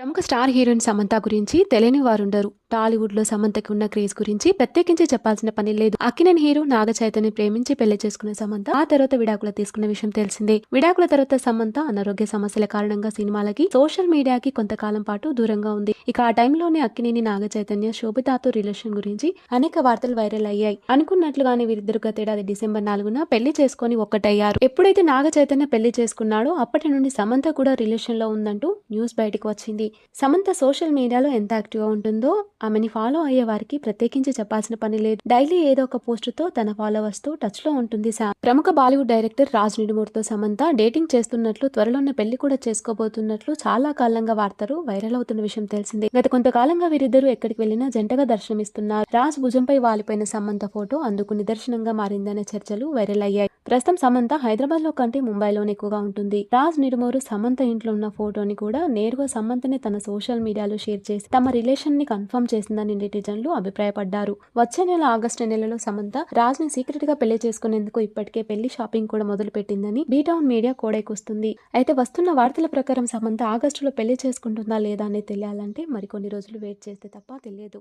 ప్రముఖ star heroine Samantha గురించి తెలియని వారుండరు. టాలీవుడ్లో సమంతకి ఉన్న క్రేజ్ గురించి ప్రత్యేకించి చెప్పాల్సిన పని లేదు. అక్కినేని హీరో నాగ చైతన్య ప్రేమించి పెళ్ళి చేసుకున్న సమంత ఆ తర్వాత విడాకులు తీసుకున్న విషయం తెలిసిందే. విడాకుల తర్వాత సమంత అనారోగ్య సమస్యల కారణంగా సినిమాలకి సోషల్ మీడియాకి కొంతకాలం పాటు దూరంగా ఉంది. ఇక ఆ టైంలోనే అక్కినేని నాగ చైతన్య శోభితాతో రిలేషన్ గురించి అనేక వార్తలు వైరల్ అయ్యాయి. అనుకున్నట్లుగానే వీరిద్దరు గతేడాది డిసెంబర్ నాలుగున పెళ్ళి చేసుకుని ఒక్కటయ్యారు. ఎప్పుడైతే నాగ చైతన్య పెళ్ళి చేసుకున్నాడో అప్పటి నుండి సమంత కూడా రిలేషన్లో ఉందంటూ న్యూస్ బయటకు వచ్చింది. సమంత సోషల్ మీడియాలో ఎంత యాక్టివ్గా ఉంటుందో ఆమెని ఫాలో అయ్యే వారికి ప్రత్యేకించి చెప్పాల్సిన పని లేదు. డైలీ ఏదో ఒక పోస్ట్తో తన ఫాలోవర్స్తో టచ్లో ఉంటుంది శామ్ ప్రముఖ బాలీవుడ్ డైరెక్టర్ రాజ్ నిడుమూర్తో సమంత డేటింగ్ చేస్తున్నట్లు త్వరలోనే పెళ్ళి కూడా చేసుకోబోతున్నట్లు చాలా కాలంగా వార్తలు వైరల్ అవుతున్న విషయం తెలిసింది. గత కొంతకాలంగా వీరిద్దరూ ఎక్కడికి వెళ్ళినా జంటగా దర్శనమిస్తున్నారు. రాజ్ భుజంపై వాలిపోయిన సమంత ఫోటో అందుకు నిదర్శనంగా మారిందనే చర్చలు వైరల్ అయ్యాయి. ప్రస్తుతం సమంత హైదరాబాద్లో కంటే ముంబైలోనే ఎక్కువగా ఉంటుంది. రాజ్ నిడుమూరు సమంత ఇంట్లో ఉన్న ఫోటోని కూడా నేరుగా సమంతనే తన సోషల్ మీడియాలో షేర్ చేసి తమ రిలేషన్ని కన్ఫర్మ్ చేసిందని నెటిజన్లు అభిప్రాయపడ్డారు. వచ్చే నెల ఆగస్టు నెలలో సమంత రాజ్ని సీక్రెట్గా పెళ్ళి చేసుకునేందుకు ఇప్పటికే పెళ్ళి షాపింగ్ కూడా మొదలు పెట్టిందని బీటౌన్ మీడియా కోడైకొస్తుంది అయితే వస్తున్న వార్తల ప్రకారం సమంత ఆగస్టులో పెళ్ళి చేసుకుంటుందా లేదా అనేది తెలియాలంటే మరికొన్ని రోజులు వెయిట్ చేస్తే తప్ప తెలియదు.